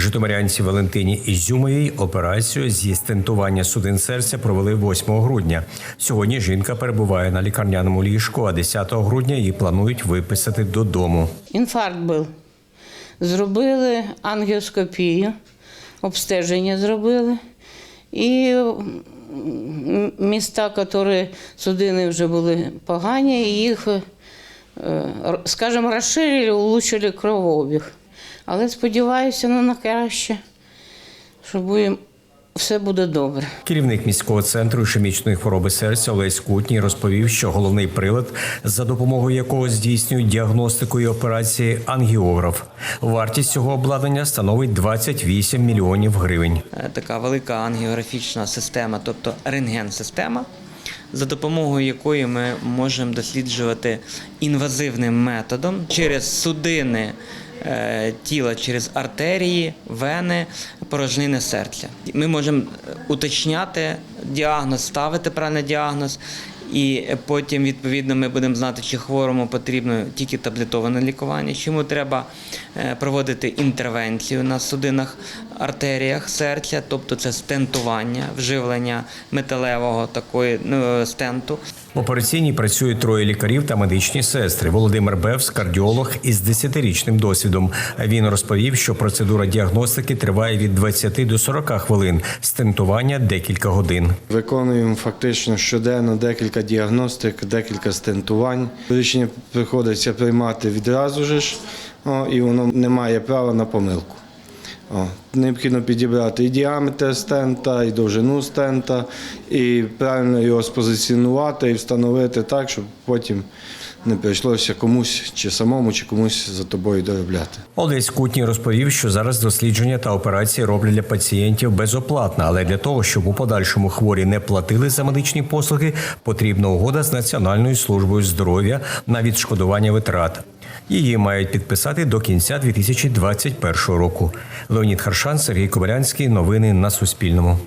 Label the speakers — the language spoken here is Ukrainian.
Speaker 1: Житомирянці Валентині Ізюмовій операцію зі стентування судин серця провели 8 грудня. Сьогодні жінка перебуває на лікарняному ліжку, а 10 грудня її планують виписати додому.
Speaker 2: Інфаркт був. Зробили ангіоскопію, обстеження зробили. І міста, які судини вже були погані, їх, е, скажімо, розширили, улучшили кровообіг. Але сподіваюся ну, на краще, що будем, все буде добре.
Speaker 1: Керівник міського центру ішемічної хвороби серця Олесь Кутній розповів, що головний прилад, за допомогою якого здійснюють діагностику і операції ангіограф. Вартість цього обладнання становить 28 мільйонів гривень.
Speaker 3: Е, така велика ангіографічна система, тобто рентген-система, за допомогою якої ми можемо досліджувати інвазивним методом через судини тіла, через артерії, вени, порожнини серця. Ми можемо е, уточняти діагноз, ставити правильний діагноз. І потім, відповідно, ми будемо знати, чи хворому потрібно тільки таблетоване лікування, чи йому треба е, проводити інтервенцію на судинах, артеріях серця, тобто це стентування, вживлення металевого такої ну, стенту.
Speaker 1: В операційній працюють троє лікарів та медичні сестри. Володимир Бевс, кардіолог із 10-річним досвідом. Він розповів, що процедура діагностики триває від 20 до 40 хвилин, стентування декілька годин.
Speaker 4: Виконуємо фактично щоденно декілька діагностик, декілька стентувань. Рішення приходиться приймати відразу ж, і воно не має права на помилку. Необхідно підібрати і діаметр стента, і довжину стента, і правильно його спозиціонувати і встановити так, щоб потім не прийшлося комусь чи самому, чи комусь за тобою доробляти.
Speaker 1: Олесь Кутній розповів, що зараз дослідження та операції роблять для пацієнтів безоплатно, але для того, щоб у подальшому хворі не платили за медичні послуги, потрібна угода з Національною службою здоров'я на відшкодування витрат. Її мають підписати до кінця 2021 року. Леонід Харшан, Сергій Кобилянський. Новини на Суспільному.